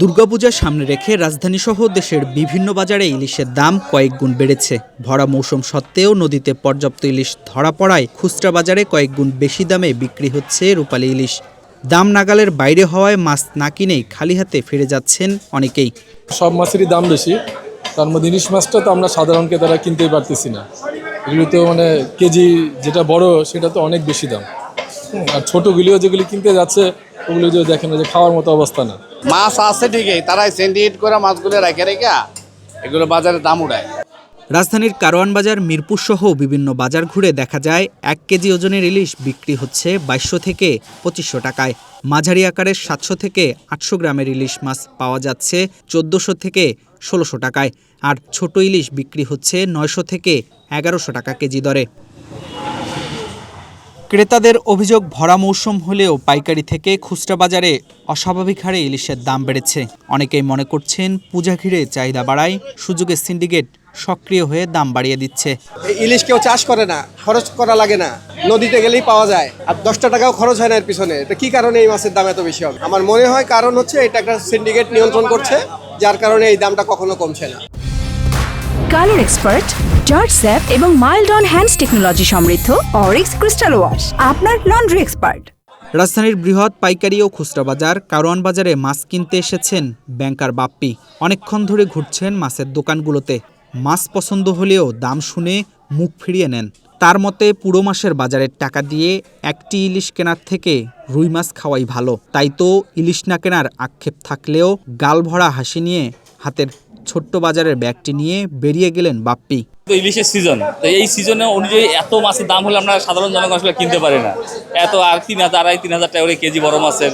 দুর্গাপূজার সামনে রেখে রাজধানীসহ দেশের বিভিন্ন বাজারে ইলিশের দাম কয়েক গুণ বেড়েছে। ভরা মৌসুম সত্ত্বেও নদীতে পর্যাপ্ত ইলিশ ধরা পড়ায় খুচরা বাজারে কয়েক গুণ বেশি দামে বিক্রি হচ্ছে রূপালী ইলিশ। দাম নাগালের বাইরে হওয়ায় মাছ না কিনেই খালি হাতে ফিরে যাচ্ছেন অনেকেই। সব মাছেরই দাম বেশি। তার মধ্যে ইলিশ মাছটা তো আমরা সাধারণ ক্রেতারা কিনতেই পারতেছি না। এগুলো তো মানে কেজি যেটা বড়, সেটা তো অনেক বেশি দাম। আর ছোটোগুলিও যেগুলি কিনতে যাচ্ছে ওগুলো যে দেখেন যে খাওয়ার মতো অবস্থা না। মাছ আছে ঠিকই তারাই সেন্ডিকেট করে মাছগুলো রেখে রেখে এগুলো বাজারে দাম উঠায় রাজধানীর কারওয়ান বাজার মিরপুর সহ বিভিন্ন বাজার ঘুরে দেখা যায় এক কেজি ওজনের ইলিশ বিক্রি হচ্ছে বাইশশো থেকে পঁচিশশো টাকায়। মাঝারি আকারের সাতশো থেকে আটশো গ্রামের ইলিশ মাছ পাওয়া যাচ্ছে চোদ্দোশো থেকে ষোলোশো টাকায়। আর ছোট ইলিশ বিক্রি হচ্ছে নয়শো থেকে এগারোশো টাকা কেজি দরে। ক্রেতাদের অভিযোগ ভরা মৌসুম হলেও পাইকারি থেকে খুচরা বাজারে অস্বাভাবিক হারে ইলিশের দাম বেড়েছে। অনেকেই মনে করছেন পূজা ঘিরে চাহিদা বাড়ায় সুযোগে সিন্ডিকেট সক্রিয় হয়ে দাম বাড়িয়ে দিচ্ছে। ইলিশ কেউ চাষ করে না খরচ করা লাগে না। নদীতে গেলেই পাওয়া যায়। আর দশটা টাকাও খরচ হয় না এর পিছনে। তো কি কারণে এই মাছের দাম এত বেশি হবে? আমার মনে হয় কারণ হচ্ছে এটা একটা সিন্ডিকেট নিয়ন্ত্রণ করছে যার কারণে এই দামটা কখনো কমছে না। কালার এক্সপার্ট জর্জ স্যাপ এবং মাইল্ড অন হ্যান্ডস টেকনোলজি সমৃদ্ধ অরিক্স ক্রিস্টাল ওয়াশ আপনার লন্ড্রি এক্সপার্ট রাজধানীর বৃহৎ পাইকারি ও খুচরা বাজার কারওয়ান বাজারে মাছ কিনতে এসেছেন ব্যাংকার বাপ্পি। অনেকক্ষণ ধরে ঘুরছেন মাছের দোকানগুলোতে। মাছ পছন্দ হলেও দাম শুনে মুখ ফিরিয়ে নেন। তার মতে, পুরো মাসের বাজারের টাকা দিয়ে একটি ইলিশ কেনার থেকে রুই মাছ খাওয়াই ভালো। তাই তো ইলিশ না কেনার আক্ষেপ থাকলেও গাল ভরা হাসি নিয়ে হাতের ছোট্ট বাজারের ব্যাগটি নিয়ে বেরিয়ে গেলেন বাপ্পি। তো ইলিশের সিজন তো এই সিজনে অনুযায়ী এত মাছের দাম হলে আমরা সাধারণ জনগণ আসলে কিনতে পারি না। এত আর তিন হাজার, আড়াই, তিন হাজার টাকা করে কেজি বড় মাছের,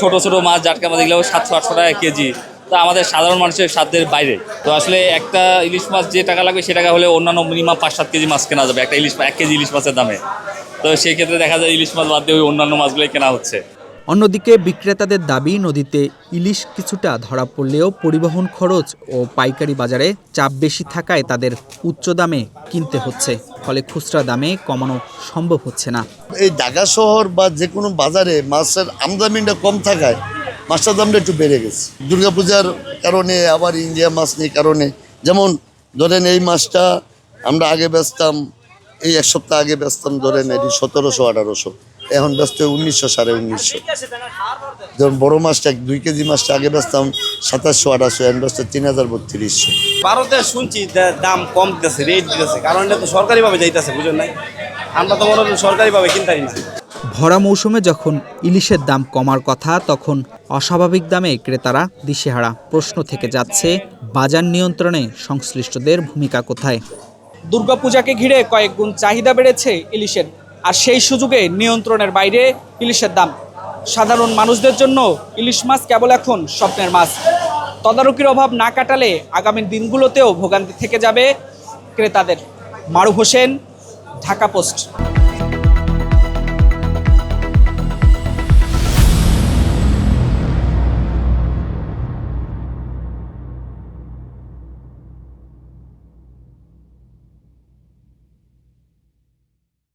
ছোট ছোট মাছ জাটকা মাছ এগুলো সাতশো, আটশো টাকা কেজি। তা আমাদের সাধারণ মানুষের সাধ্যের বাইরে। তো আসলে একটা ইলিশ মাছ যে টাকা লাগবে সে টাকা হলে অন্যান্য মিনিমাম পাঁচ, সাত কেজি মাছ কেনা যাবে, একটা ইলিশ, এক কেজি ইলিশ মাছের দামে। তো সেই ক্ষেত্রে দেখা যায় ইলিশ মাছ বাদ দিয়ে ওই অন্যান্য মাছগুলোই কেনা হচ্ছে। অন্যদিকে বিক্রেতাদের দাবি, নদীতে ইলিশ কিছুটা ধরা পড়লেও পরিবহন খরচ ও পাইকারি বাজারে চাপ বেশি থাকায় তাদের উচ্চ দামে কিনতে হচ্ছে। ফলে খুচরা দামে কমানো সম্ভব হচ্ছে না। এই ঢাকা শহর বা যে কোনো বাজারে মাছের আমদানিটা কম থাকায় মাছটার দামটা একটু বেড়ে গেছে। দুর্গাপূজার কারণে, আবার ইন্ডিয়া মাছ নেই কারণে। যেমন ধরেন এই মাছটা আমরা আগে বেচতাম, এই এক সপ্তাহ আগে বেচতাম ধরেন এটি সতেরোশো, আঠারোশো। এখন ব্যস্ত উনিশশো সাড়ে উনিশশো। যেমন বড় মাছটা এক দুই কেজি মাছটা আগে বেচতাম সাতাশশো আঠাশশো এখন ব্যস্ত তিন হাজার বত্রিশশো। ভারতে শুনছি দাম কম দিতেছে রেট দিতেছে। কারণ এটা তো সরকারিভাবে যাইতেছে বুঝলেন নাই? আমরা তো মনে হয় সরকারিভাবে কিনতারি না। ভরা মৌসুমে যখন ইলিশের দাম কমার কথা তখন অস্বাভাবিক দামে ক্রেতারা দিশেহারা প্রশ্ন থেকে যাচ্ছে বাজার নিয়ন্ত্রণে সংশ্লিষ্টদের ভূমিকা কোথায়? দুর্গাপূজাকে ঘিরে কয়েক গুণ চাহিদা বেড়েছে ইলিশের। আর সেই সুযোগে নিয়ন্ত্রণের বাইরে ইলিশের দাম। সাধারণ মানুষদের জন্য ইলিশ মাছ কেবল এখন স্বপ্নের মাছ। তদারকির অভাব না কাটালে আগামী দিনগুলোতেও ভোগান্তি থেকে যাবে ক্রেতাদের। মারু হোসেন, ঢাকা পোস্ট।